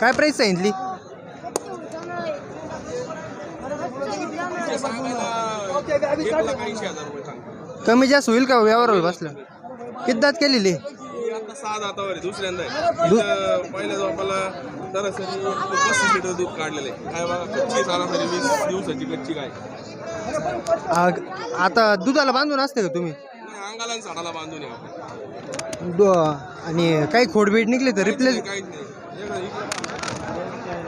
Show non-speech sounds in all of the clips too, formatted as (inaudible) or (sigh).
काय प्राईस सांगितली कमी जास्त होईल का व्यवहाराला बसलं किती दात केलेली? आता सहा दातावर आहे दुसऱ्यांदा आहे. इथं पहिल्या जोपाला सरासरी पस्तीस लिटर दूध काढलेलं आहे. काय बघा कच्ची सरासरी वीस दिवसाची कच्ची काय आ- आता दुधाला बांधून असते का तुम्ही? अंगाला आणि साडाला बांधून आहे आपण. दो आणि काही खोडबीड निघली तर रिप्लेस काहीच नाही इकडं- इकडं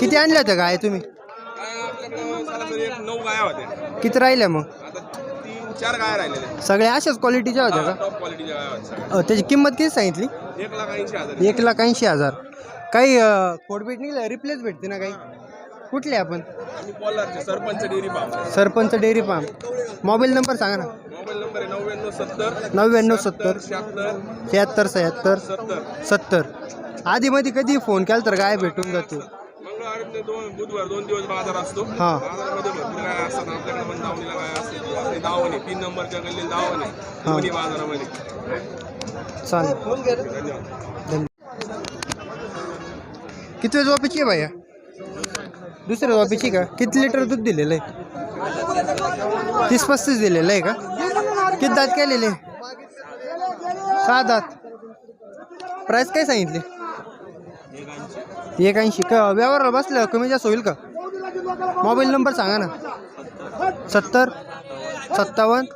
किती आणल्या होत्या गाय तुम्ही? काय आपल्याकडं सरासरी एक नऊ गाया होत्या. किती राहिल्या मग? आता तीन चार गाया राहिलेल्या. आहेत. सगळ्या अशाच क्वालिटीच्या होत्या का? टॉप क्वालिटीच्या गाया होत्या अ, त्याची किंमत किती सांगितली? एक लाख ऐंशी हजार. एक लाख ऐंशी हजार. काही खोडबीट निघलं रिप्लेस भेटते ना काही? कुठले आपण? Sarpanch dairy farm. Sarpanch dairy farm. Mobile number सांगा ना. मोबाईल नंबर आहे नव्याण्णव सत्तर नव्याण्णव सत्तर शहात्तर शहात्तर सत्तर. सत्तर. आधीमध्ये कधी फोन केला तर गाय भेटून जाते. मंगळवार ते दोन बुधवार दोन दिवस बाजार असतो. हां. बाजारामध्ये भरपूर गाय असतात. आपल्याकडे पण दावणीला गाय असते आपली दावण आहे तीन नंबरच्या गल्ली दावण आहे दोन्ही बाजारामध्ये. चालेल. धन्यवाद. किती वेळ झोपायची आहे भैया? दुसऱ्या झोपायची का? किती लिटर दूध दिलेलं आहे? तीस पस्तीस दिलेलं आहे का? किती दात केलेले? सहा दात. प्राईस काय सांगितले? एक ऐंशी. का व्यवहाराला बसलं कमी जास्त होईल का? मोबाईल नंबर सांगा ना. सत्तर सत्तावन्न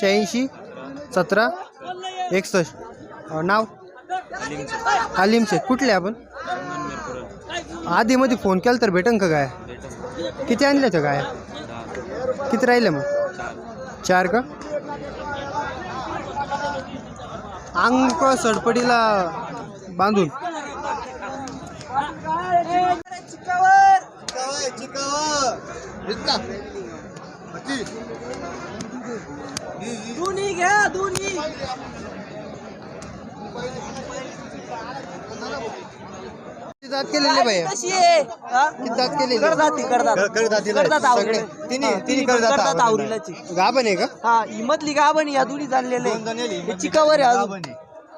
शहाऐंशी सतरा एकसष्ट. नाव? हालिम शेख कुठले आपण? आधीमध्ये फोन केला तर भेटन का काय किती आणल्या त्या काय किती राहिल्या मग? चार. का? अंक सडपडीला बांधून. दोन्ही घ्या किती कशी आहे? हा? किती दात केलेले करदाती करदात. करदात सगळे. आवरीला. तिन्ही हा, तिन्ही करदात करदात आवरीला. आवरीलाची गाभण आहे का? हा मधली गाभण या दोन्ही चाललेले चिकावर आहे अजून.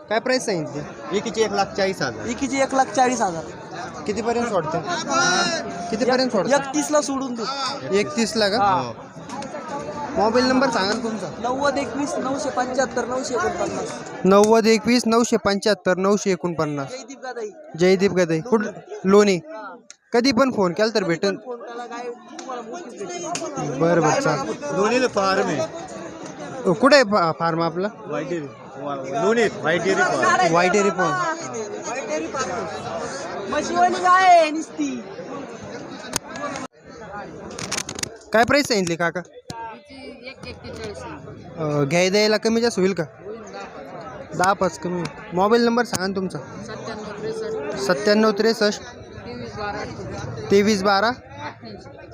काय प्राईस सांगितली एकीचे एक लाख चाळीस हजार. एकीची एक लाख चाळीस हजार. कितीपर्यंत सोडते? कितीपर्यंत सोडते? एकतीस ला सोडून देऊ एकतीस ला का हा. मोबाईल नंबर सांगा ना तुमचा. नव्वद एकवीस नऊशे पंच्याहत्तर नऊशे एकोणपन्नास. नव्वद एकवीस नऊशे पंच्याहत्तर नऊशे एकोणपन्नास. जयदीप गादाई जयदीप गदई कुठ? लोणी. कधी पण फोन केला तर भेटन. फोन केला काय तुम्हाला मोठीच भेटेल. बरं बरं चाल दोन्हीला फार्म आहे. कुठे आहे फार्म आपला? White dairy. दोन्हीत white dairy farm. White dairy farm. काय आहे नुसती. काय प्राईस सांगितली काका? घ्याय द्यायला कमी जास्त होईल का? दहा पाच कमी. मोबाईल नंबर सांगा ना तुमचा. सत्त्याण्णव त्रेसष्ट. तेवीस बारा.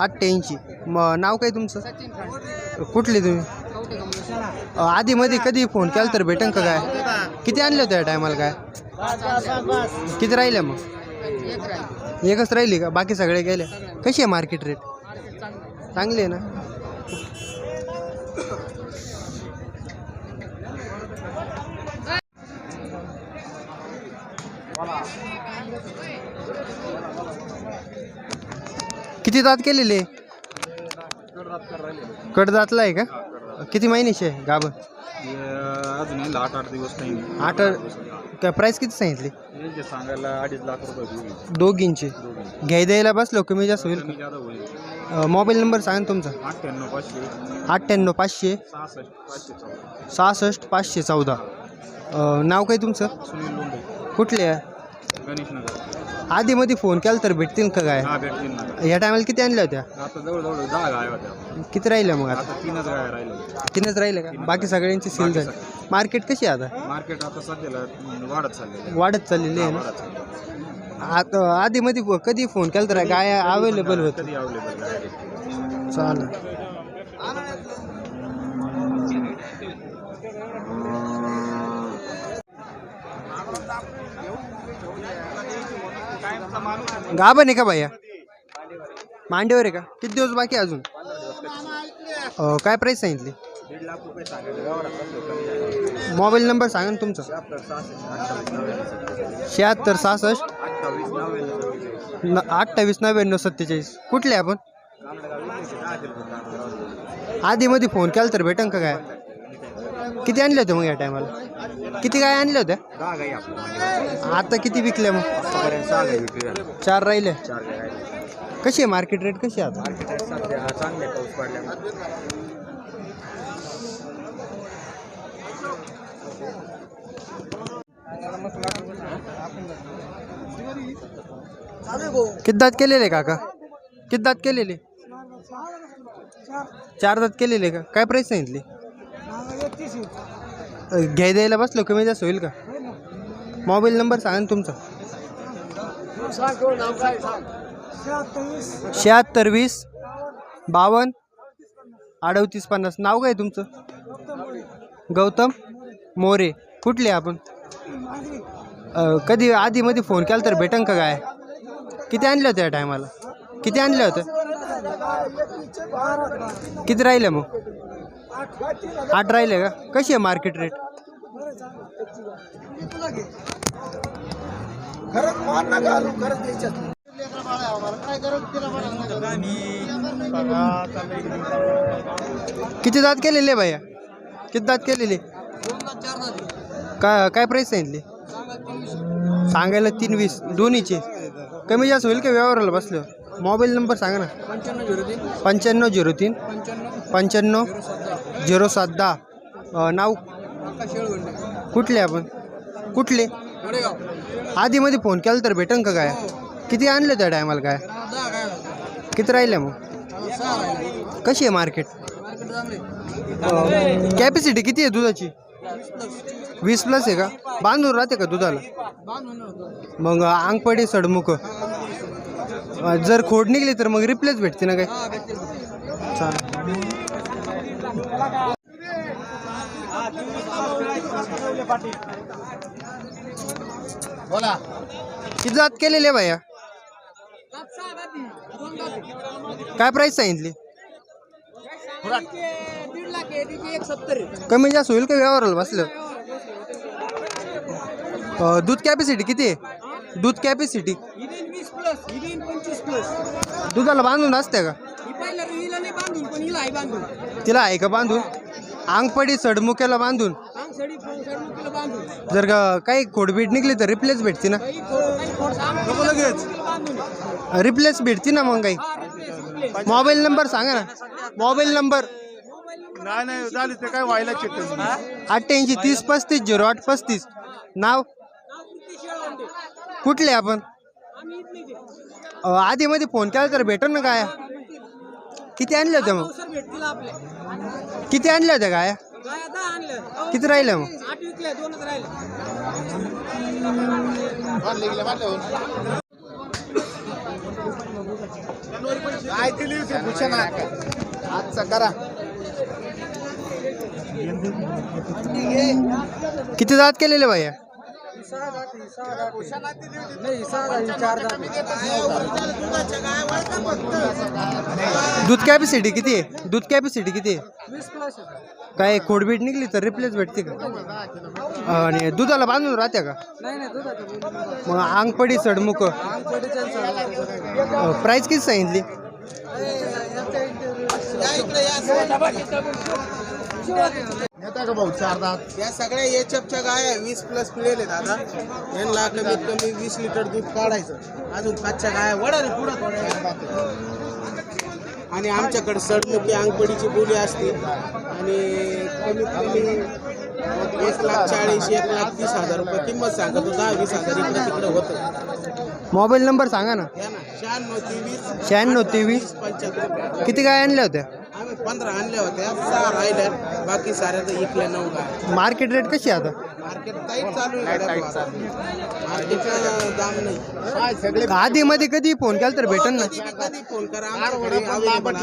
अठ्ठ्याऐंशी. मग नाव काय तुमचं? कुठले तुम्ही? आधी आधीमध्ये कधी फोन केला तर भेटन का काय? किती आणले होते या टायमाला काय? किती राहिल्या मग? एकच राहिली का? बाकी सगळे गेले. कशी आहे मार्केट रेट चांगली आहे ना? किती दात केलेले? कडदातला आहे का? किती महिन्याचे आहे गाभं? अजून आठ आठ दिवस आठ काय प्राईस किती सांगितली? सांगायला अडीच लाख रुपये दोघींचे. घ्याय द्यायला बसलो कमी जास्त होईल मोबाईल नंबर सांगा तुमचा. अठ्ठ्याण्णव पाचशे. अठ्ठ्याण्णव पाचशे सहासष्ट पाचशे चौदा. नाव काय तुमचं? कुठले आहे? गणेश नगर आधीमध्ये फोन केला तर भेटतील का काय? हा भेटतील ना. या टायमाला किती आणल्या होत्या? आता जवळजवळ दहा गाय होत्या. किती राहिल्या मग आता? आता तीनच गाय राहिल्या. तीनच राहिले का? बाकी सगळ्यांची सील झाली. मार्केट कशी आहे आता? मार्केट आता सध्याला वाढत चाललेलं वाढत चाललेली आहे ना? वाढत चाललेलं आता आधीमध्ये फ- कधी फोन केला तर गाय अवेलेबल होत कधी अवेलेबल गाय भेटतील चालेल. गाभण आहे का भैया? मांडीवर आहे का? किती दिवस बाकी आहे अजून? काय प्राईस सांगितली? मोबाईल नंबर सांगा ना तुमचा. शहात्तर सहासष्ट. न अठ्ठावीस नव्याण्णव सत्तेचाळीस. कुठले आपण? आहे, आधीमध्ये फोन केला तर भेटन का काय? किती आणले होते मग या टायमाला किती आता किती विकल्या मग. चार राहिले. चार. कशी आहे मार्केट रेट कशी आहे आता? मार्केट दात केलेले काका? किती दात केलेले? चार दात केलेले का? काय प्राईस सांगितली? घ्याय द्यायला बसलो कमी जास्त होईल का? मोबाईल नंबर सांगा ना तुमचा. शहात्तर वीस. बावन्न अडतीस पन्नास. नाव काय तुमचं? गौतम मोरे. कुठले आपण? कधी आधीमध्ये फोन केला तर भेटन का काय? किती आणल्या होत्या टायमाला किती आणल्या होत्या? किती राहिल्या मग? आठ राहिले का? कशी आहे मार्केट रेट किती दात केलेले भैया? किती दात केलेले? काय काय प्राईस सांगितली? सांगायला तीन वीस. दोन्हीचे. कमी जास्त होईल का व्यवहाराला बसल्यावर? मोबाईल नंबर सांगा ना. पंच्याण्णव झिरो तीन. पंच्याण्णव झिरो सात दहा. नाव? कुठले आपण? कुठले? आधीमध्ये फोन केला तर भेटन का काय? किती आणलं त्या टायमाला काय? किती राहिले मग? कशी आहे मार्केट कॅपॅसिटी किती आहे दुधाची? वीस प्लस आहे का? बांधून राहते का दुधाला? मग अंगपडी सडमुख. जर खोड निघली तर मग रिप्लेस भेटते ना काय? चालेल. बोला। किती जात केलेले भैया. काय प्राईस सांगितली कमी जास्त होईल का व्यवहाराला बसलं? दूध कॅपॅसिटी किती आहे? दूध कॅपॅसिटी दुधाला बांधून असते का? तिला आहे का बांधून? अंगपडी सडमुक्याला बांधून. जर का काही खोडबीट निघली तर रिप्लेस भेटते ना? रिप्लेस भेटते ना मग काही? मोबाईल नंबर सांगा ना. मोबाईल नंबर नाही नाही झाली ते काय व्हायला चिकन अठ्ठ्याऐंशी तीस पस्तीस झिरो आठ पस्तीस. नाव? कुठले आपण? अं, आधीमध्ये फोन केला तर भेटन ना काय? किती आणल्या होत्या मग? किती आणल्या होत्या काय किती राहिल्या मग? काय दिली भूषण आजचा करा किती दात केलेले भैया? दूध कॅपॅसिटी किती आहे? दूध कॅपॅसिटी किती आहे? काय खोडबीट निघली तर रिप्लेस भेटते का? आणि दुधाला बांधून राहत्या का? मग अंगपडी सडमुख. प्राईस किती सांगितली? नेता का भाऊ चार दात? या सगळ्या एचएफच्या गाय वीस प्लस पिळेले दादा यांना कमीत कमी वीस लिटर दूध काढायचं. अजून पाचच्या गाय वडा पुढं थोड्या आणि आमच्याकडे सडमुखी अंगपडीची बोली असते. आणि कमीत कमी एक लाख चाळीस एक लाख तीस हजार रुपये किंमत सांगतो दहा वीस हजार इकडे तिकडे होतं. मोबाईल नंबर सांगा ना. शहाण्णव तेवीस शहाण्णव तेवीस. पंच्याहत्तर. किती काय आणल्या होत्या? आम्ही पंधरा आणल्या होत्या. सहा राहिल्या. बाकी साऱ्या तर इकल्या नऊ गाय. मार्केट रेट कशी आता? मार्केट टाईट चालू आहे मार्केटचा दाम नाही. आधीमध्ये कधी फोन केला तर भेटन ना. कधी फोन करा.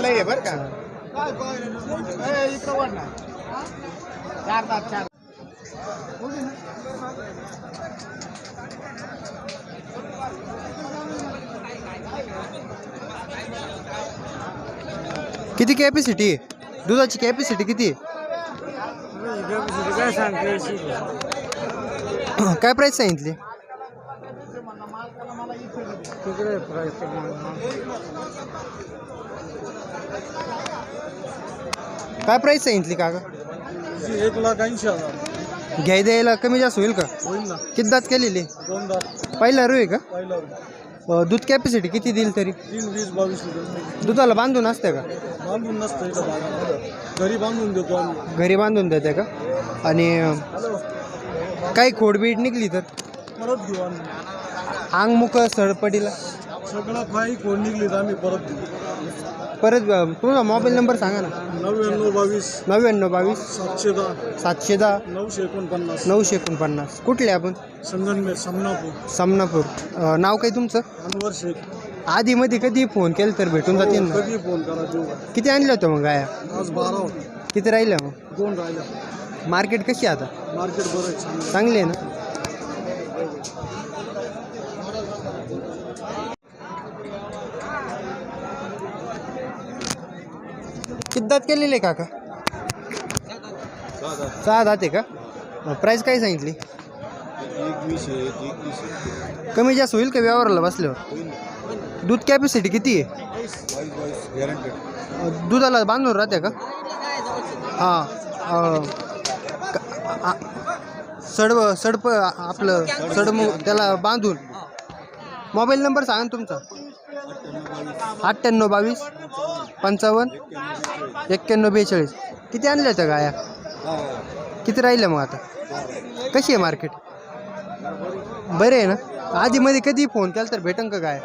आहे. बरं का. चार दात चार. किती कॅपॅसिटी दुधाची कॅपॅसिटी किती? (coughs) काय सांगते काय प्राईस सांगितली काय प्राईस सांगितली काका? एक लाख ऐंशी हजार. घ्याय द्यायला कमी जास्त होईल का? होईल ना. किती दात केलेली? दोन दात. पहिला रू आहे का? पहिला अं, दूध कॅपॅसिटी किती देईल तरी? तीन वीस बावीस लिटर. दुधाला बांधून असते का? बांधून नसतं इथं बाजारामध्ये घरी बांधून देतो आम्ही. घरी बांधून देते का? आणि अं, काही खोडबीड निघली तर? परत घेऊ आम्ही. आंग मुख सडपडीला सगळं काही कोण निघली तर आम्ही परत देऊ परत तुमचा मोबाईल नंबर सांगा ना. नव्याण्णव बावीस. नव्याण्णव बावीस. सातशे दहा. सातशे दहा. नऊशे एकोणपन्नास. नऊशे एकोणपन्नास. कुठले आपण? संगनमेर समनापूर. समनापूर. नाव काय तुमचं? अनवर शेख. आधी मध्ये कधी फोन केला तर भेटून जातील ना? कधी फोन करा देऊ किती आणलं होतं मग गाया? आज बारा होते किती राहिलं मग? दोन राहिल्या. मार्केट कशी आहे आता? मार्केट बरं आहे चांगलं चांगली आहे ना? दात केलेले आहे काका? सहा दात आहे का? प्राईस काय सांगितली? कमी जास्त होईल का व्यवहाराला बसल्यावर? दूध कॅपॅसिटी किती आहे? दुधाला बांधून राहते का? हां सडव सडप आपलं सडमू त्याला बांधून. मोबाईल नंबर सांगा ना तुमचा. अठ्ठ्याण्णव बावीस. पंचावन्न? एक्क्याण्णव बेचाळीस. किती आणल्या त्या गाया? किती राहिल्या मग आता? कशी आहे मार्केट बरे आहे ना? आधी मध्ये कधी फोन केला तर भेटन का गाय?